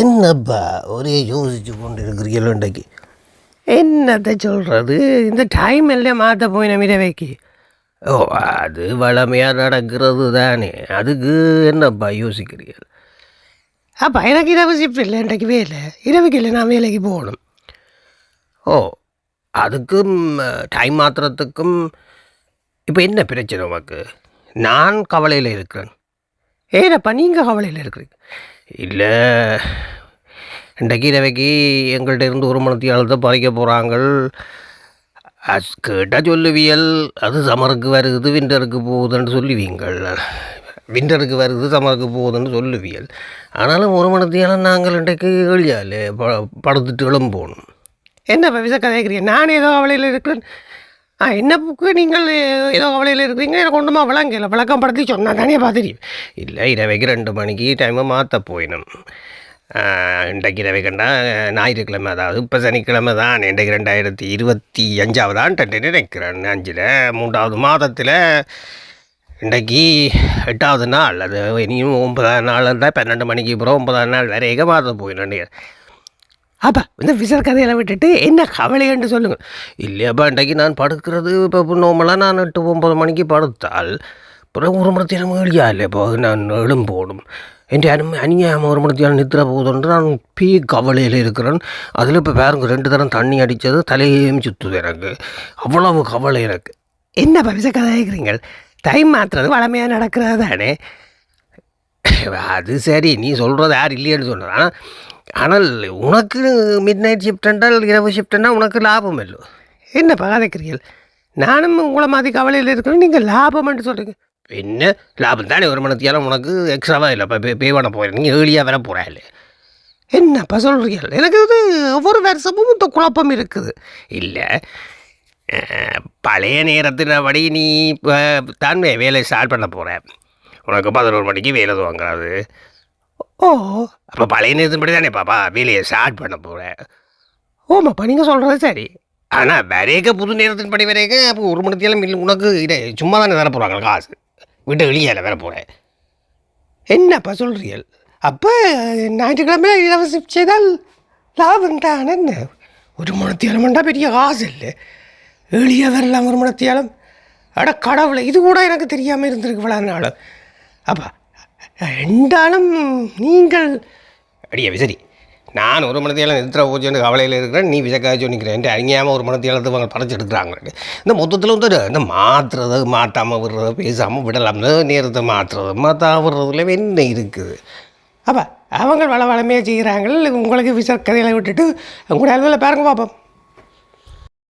என்னப்பா ஒரே யோசிச்சு கொண்டு இருக்கிறீங்களோ இன்றைக்கு? என்னத்தை சொல்கிறது இந்த டைம் எல்லாம் மாற்ற போய் நம்ம இரவைக்கு ஓ அது வளமையாக நடக்கிறது தானே. அதுக்கு என்னப்பா யோசிக்கிறீர்கள்? அப்பா எனக்கு இரவு ஷிஃப்ட் இல்லை இன்றைக்கு வேலை. இரவுக்கு இல்லை நான் வேலைக்கு போகணும். ஓ அதுக்கும் டைம் மாற்றுறதுக்கும் இப்போ என்ன பிரச்சனை உனக்கு? நான் கவலையில் இருக்கிறேன். ஏனப்பா நீங்கள் கவலையில் இருக்கிறீங்க. இல்லை. இன்றைக்கு இரவைக்கு எங்கள்கிட்ட இருந்து ஒரு மணத்தி அழுத்த பறிக்க போகிறாங்க கேட்டால் சொல்லுவியல். அது சமருக்கு வருது விண்டருக்கு போகுதுன்னு சொல்லுவீங்கள். விண்டருக்கு வருது சமருக்கு போகுதுன்னு சொல்லுவியல். ஆனாலும் ஒரு மணத்தியாலும் நாங்கள் இன்றைக்கு எளியாலே ப படுத்துட்டு எழும்போகணும் என்ன விச கதைக்கிறீங்க நான் ஏதோ கவலையில் இருக்கிறேன். ஆ என்ன புக்கு நீங்கள் ஏதோ கவலையில் இருக்கிறீங்க? எனக்கு ஒன்றுமா விளங்கல விளக்கம் படுத்தி சொன்னால் தானே பார்த்துருக்கேன் இல்லை இரவைக்கு ரெண்டு மணிக்கு டைமை மாற்ற போயிடும் இன்றைக்கு இரவை கண்டா ஞாயிற்றுக்கிழமை அதாவது இப்போ சனிக்கிழமை தான். இன்றைக்கு ரெண்டாயிரத்தி இருபத்தி அஞ்சாவதான் நினைக்கிறேன். அஞ்சில் மூன்றாவது மாதத்தில் இன்றைக்கு எட்டாவது நாள். அது இனியும் ஒன்பதாம் நாள் இருந்தால் பன்னெண்டு மணிக்கு அப்புறம் ஒன்பதாம் நாள் வரைக்கும் மாதம் போயிடும் அப்பா இந்த விசர் கதையெல்லாம் விட்டுட்டு என்ன கவலைன்னு சொல்லுங்கள் இல்லையாப்பா இன்றைக்கு நான் படுக்கிறது இப்போ நோமலாக நான் எட்டு ஒம்பது மணிக்கு படுத்தால் பிறகு ஒரு மணி ஏழியா? இல்லை இப்போ நான் எழும்போடும். என் அனுமதி அநியாயம் ஒரு மணி நித்திர போகுதுன்று நான் பீ கவலையில் இருக்கிறேன். அதில் இப்போ பாருங்க ரெண்டு தரம் தண்ணி அடித்தது தலையையும் சுற்றுது எனக்கு. அவ்வளவு கவலை எனக்கு. என்னப்பா விச கதை கேட்குறீங்க? டைம் மாற்றுறது வளமையாக நடக்கிறது தானே அது சரி நீ சொல்கிறது யார் இல்லையேன்னு சொல்கிறான் ஆனால் உனக்கு மிட் நைட் ஷிஃப்ட் என்றால் இரவு ஷிஃப்ட்னா உனக்கு லாபம் இல்லை. என்னப்பா கதைக்கிறீர்கள் நானும் உங்களை மாதிரி கவலையில் இருக்கிறேன் நீங்கள் லாபம்ன்ட்டு சொல்கிறீங்க என்ன? லாபம் தானே ஒரு மணத்தியாலும் உனக்கு எக்ஸ்ட்ராவாக இல்லை. இப்போ பே பண்ண போகிறேன் நீங்கள் ஏர்லியாக வர போகிறாள் என்னப்பா சொல்கிறீர்கள் எனக்கு இது ஒவ்வொரு வருஷமும் இந்த குழப்பம் இருக்குது. இல்லை பழைய நேரத்தினபடி நீ இப்போ தான் வேலை ஸ்டார்ட் பண்ண போகிற உனக்கு பதினோரு மணிக்கு வேலை துவங்காது ஓ. அப்போ பழைய நேரத்தின்படி தானே பாப்பா வேலையை ஸ்டார்ட் பண்ண போகிறேன் ஓமாப்பா நீங்கள் சொல்கிறது சரி. ஆனால் வரைக்க புது நேரத்தின்படி வரைக்க அப்போ ஒரு மணித்தேலம் இல்லை உனக்கு இதை சும்மா தானே தர போகிறாங்க காசு. வீட்டை வெளியால் வர போகிறேன் என்னப்பா சொல்கிறீர்கள் அப்போ ஞாயிற்றுக்கிழமை ஷிஃப்ட் செய்தால் லாபம் தான் என்ன? ஒரு மணத்தியாலம்ண்டா பெரிய காசு இல்லை. எளிய வரலாம் ஒரு மணத்தியாலம் அட கடவுளை இது கூட எனக்கு தெரியாமல் இருந்திருக்கு இவ்வளோ நாள். அப்பா ரெண்டாலும் நீங்கள் அடியே விசரி. நான் ஒரு மணத்தியாலம் நிறுத்துற பூஜைன்னு கவலையில் இருக்கிறேன். நீ விசக்காக சொன்னிக்கிறேன் அறிஞாமல் ஒரு மணத்தியாலத்தை அவங்க படைச்சு எடுக்கிறாங்க இந்த மொத்தத்தில் வந்து இந்த மாற்றுறது மாட்டாமல் விடுறது பேசாமல் விடலாம். நேரத்தை மாற்றுறது மாற்றா விடுறதுல என்ன இருக்குது? அப்பா அவங்க வள வளமையாக செய்கிறாங்க உங்களுக்கு விச கதையில் விட்டுட்டு உங்களோட அலுவலில் பாருங்க பார்ப்போம்